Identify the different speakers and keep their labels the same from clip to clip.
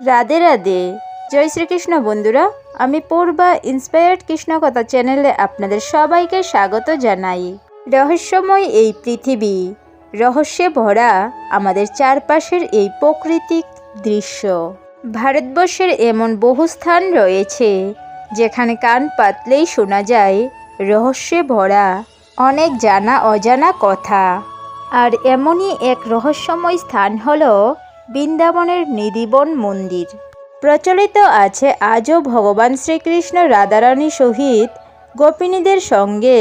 Speaker 1: রাধে রাধে। জয় শ্রীকৃষ্ণ বন্ধুরা, আমি পূর্বা ইন্সপায়ার্ড কৃষ্ণকথা চ্যানেলে আপনাদের সবাইকে স্বাগত জানাই। রহস্যময় এই পৃথিবী, রহস্যে ভরা আমাদের চারপাশের এই প্রাকৃতিক দৃশ্য। ভারতবর্ষের এমন বহু স্থান রয়েছে, যেখানে কান পাতলেই শোনা যায় রহস্যে ভরা অনেক জানা অজানা কথা। আর এমনই এক রহস্যময় স্থান হলো বৃন্দাবনের নিধিবন মন্দির। প্রচলিত আছে আজও ভগবান শ্রীকৃষ্ণ রাধারানী সহিত গোপিনীদের সঙ্গে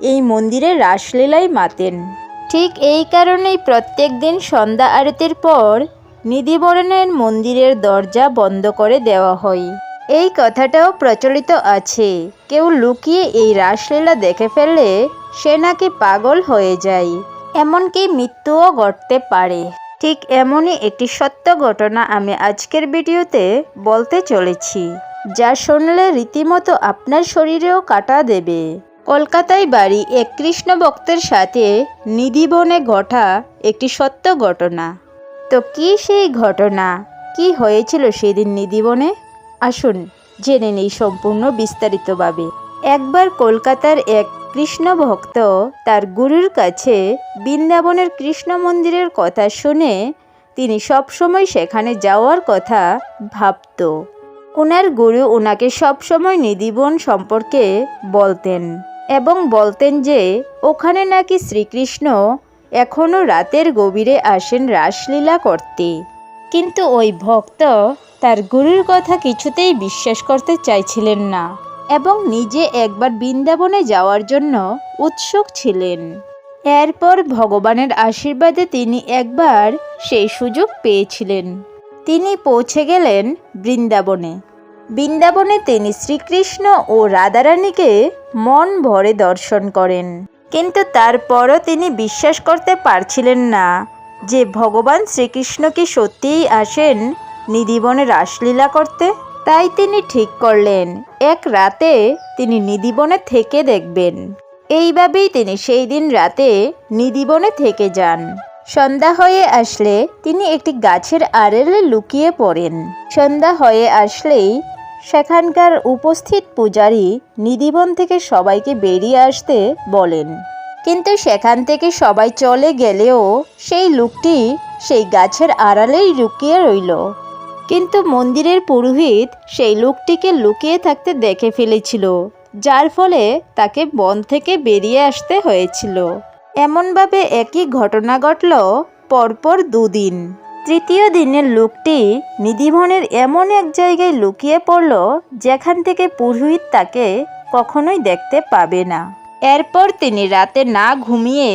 Speaker 1: এই মন্দিরে রাসলীলাই মাতেন। ঠিক এই কারণেই প্রত্যেক দিন সন্ধ্যা আরতির পর নিধিবরণের মন্দিরের দরজা বন্ধ করে দেওয়া হয়। এই কথাটাও প্রচলিত আছে। কেউ লুকিয়ে এই রাসলীলা দেখে ফেললে সে নাকি পাগল হয়ে যায়। এমনকি মৃত্যুও ঘটতে পারে। ঠিক এমনই একটি সত্য ঘটনা আমি আজকের ভিডিওতে বলতে চলেছি, যা শুনলে রীতিমতো আপনার শরীরেও কাটা দেবে। কলকাতায় বাড়ি এক কৃষ্ণ ভক্তের সাথে নিধিবনে ঘটা একটি সত্য ঘটনা। তো কি সেই ঘটনা? কি হয়েছিল সেদিন নিধিবনে? আসুন জেনে নেই সম্পূর্ণ বিস্তারিতভাবে। একবার কলকাতার এক কৃষ্ণ ভক্ত, তার গুরুর কাছে বৃন্দাবনের কৃষ্ণ মন্দিরের কথা শুনে তিনি সবসময় সেখানে যাওয়ার কথা ভাবত। ওনার গুরু ওনাকে সবসময় নিধিবন সম্পর্কে বলতেন এবং বলতেন যে, ওখানে নাকি শ্রীকৃষ্ণ এখনও রাতের গভীরে আসেন রাসলীলা করতে। কিন্তু ওই ভক্ত তার গুরুর কথা কিছুতেই বিশ্বাস করতে চাইছিলেন না। এবং নিজে একবার বৃন্দাবনে যাওয়ার জন্য উৎসুক ছিলেন। এরপর ভগবানের আশীর্বাদে তিনি একবার সেই সুযোগ পেয়েছিলেন। তিনি পৌঁছে গেলেন বৃন্দাবনে। বৃন্দাবনে তিনি শ্রীকৃষ্ণ ও রাধারানীকে মন ভরে দর্শন করেন। কিন্তু তারপরও তিনি বিশ্বাস করতে পারছিলেন না যে ভগবান শ্রীকৃষ্ণ কি সত্যিই আসেন নিধিবনে রাসলীলা করতে। তাই তিনি ঠিক করলেন এক রাতে তিনি নিদিবনে থেকে দেখবেন। এইভাবেই তিনি সেই দিন রাতে নিদিবনে থেকে যান। সন্ধ্যা হয়ে আসলে তিনি একটি গাছের আড়েলে লুকিয়ে পড়েন। সন্ধ্যা হয়ে আসলেই সেখানকার উপস্থিত পূজারী নিদিবন থেকে সবাইকে বেরিয়ে আসতে বলেন। কিন্তু সেখান থেকে সবাই চলে গেলেও সেই লোকটি সেই গাছের আড়ালেই লুকিয়ে রইল। কিন্তু মন্দিরের পুরোহিত সেই লোকটিকে লুকিয়ে থাকতে দেখে ফেলেছিল, যার ফলে তাকে বন থেকে বেরিয়ে আসতে হয়েছিল। এমনভাবে একই ঘটনা ঘটল পরপর দুদিন। তৃতীয় দিনের লোকটি নিধিবনের এমন এক জায়গায় লুকিয়ে পড়ল, যেখান থেকে পুরোহিত তাকে কখনোই দেখতে পাবে না। এরপর তিনি রাতে না ঘুমিয়ে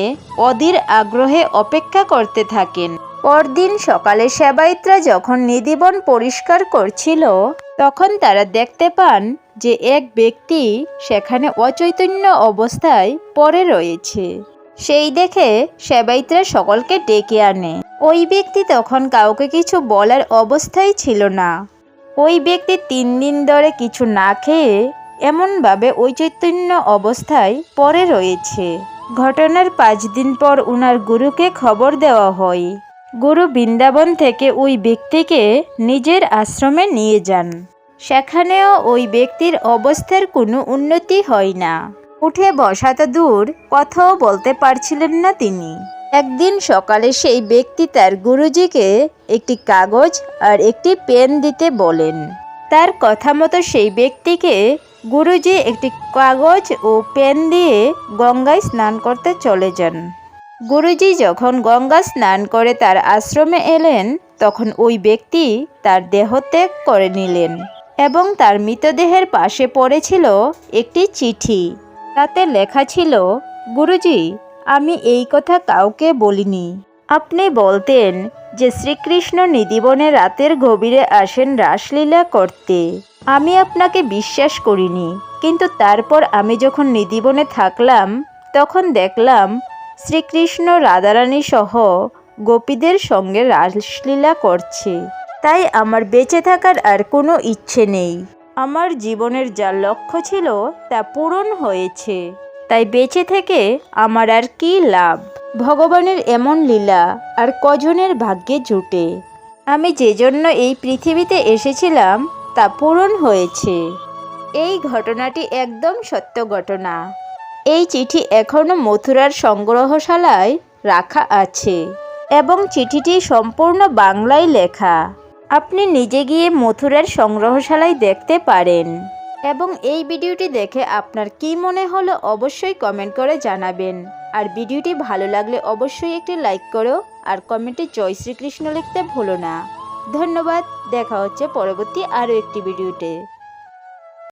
Speaker 1: অধীর আগ্রহে অপেক্ষা করতে থাকেন। পরদিন সকালে সেবায়িতরা যখন নিধিবন পরিষ্কার করছিল, তখন তারা দেখতে পান যে এক ব্যক্তি সেখানে অচৈতন্য অবস্থায় পড়ে রয়েছে। সেই দেখে সেবায়িতরা সকলকে ডেকে আনে। ওই ব্যক্তি তখন কাউকে কিছু বলার অবস্থায় ছিল না। ওই ব্যক্তি তিন দিন ধরে কিছু না খেয়ে এমনভাবে ওই চৈতন্য অবস্থায় পড়ে রয়েছে। ঘটনার পাঁচ দিন পর উনার গুরুকে খবর দেওয়া হয়। গুরু বৃন্দাবন থেকে ওই ব্যক্তিকে নিজের আশ্রমে নিয়ে যান। সেখানেও ওই ব্যক্তির অবস্থার কোনো উন্নতি হয় না। উঠে বসা তো দূর, কথাও বলতে পারছিলেন না তিনি। একদিন সকালে সেই ব্যক্তি তার গুরুজিকে একটি কাগজ আর একটি পেন দিতে বলেন। তার কথা মতো সেই ব্যক্তিকে গুরুজি একটি কাগজ ও পেন দিয়ে গঙ্গায় স্নান করতে চলে যান। গুরুজি যখন গঙ্গা স্নান করে তার আশ্রমে এলেন, তখন ওই ব্যক্তি তার দেহত্যাগ করে নিলেন এবং তার মৃতদেহের পাশে পড়েছিল একটি চিঠি। তাতে লেখা ছিল, গুরুজি, আমি এই কথা কাউকে বলিনি। আপনি বলতেন যে শ্রীকৃষ্ণ নিদিবনে রাতের গভীরে আসেন রাসলীলা করতে। আমি আপনাকে বিশ্বাস করিনি। কিন্তু তারপর আমি যখন নিদিবনে থাকলাম, তখন দেখলাম শ্রীকৃষ্ণ রাধারানী সহ গোপীদের সঙ্গে রাসলীলা করছে। তাই আমার বেঁচে থাকার আর কোনো ইচ্ছে নেই। আমার জীবনের যা লক্ষ্য ছিল তা পূরণ হয়েছে। তাই বেঁচে থেকে আমার আর কি লাভ? ভগবানের এমন লীলা আর কজনের ভাগ্যে জুটে। আমি যে জন্য এই পৃথিবীতে এসেছিলাম তা পূরণ হয়েছে। এই ঘটনাটি একদম সত্য ঘটনা। এই চিঠি এখনও মথুরার সংগ্রহশালায় রাখা আছে এবং চিঠিটি সম্পূর্ণ বাংলায় লেখা। আপনি নিজে গিয়ে মথুরার সংগ্রহশালায় দেখতে পারেন। এবং এই ভিডিওটি দেখে আপনার কি মনে হলো অবশ্যই কমেন্ট করে জানাবেন। আর ভিডিওটি ভালো লাগলে অবশ্যই একটি লাইক করো আর কমেন্টে জয় শ্রীকৃষ্ণ লিখতে ভুলো না। ধন্যবাদ, দেখা হচ্ছে পরবর্তী আরও একটি ভিডিওতে।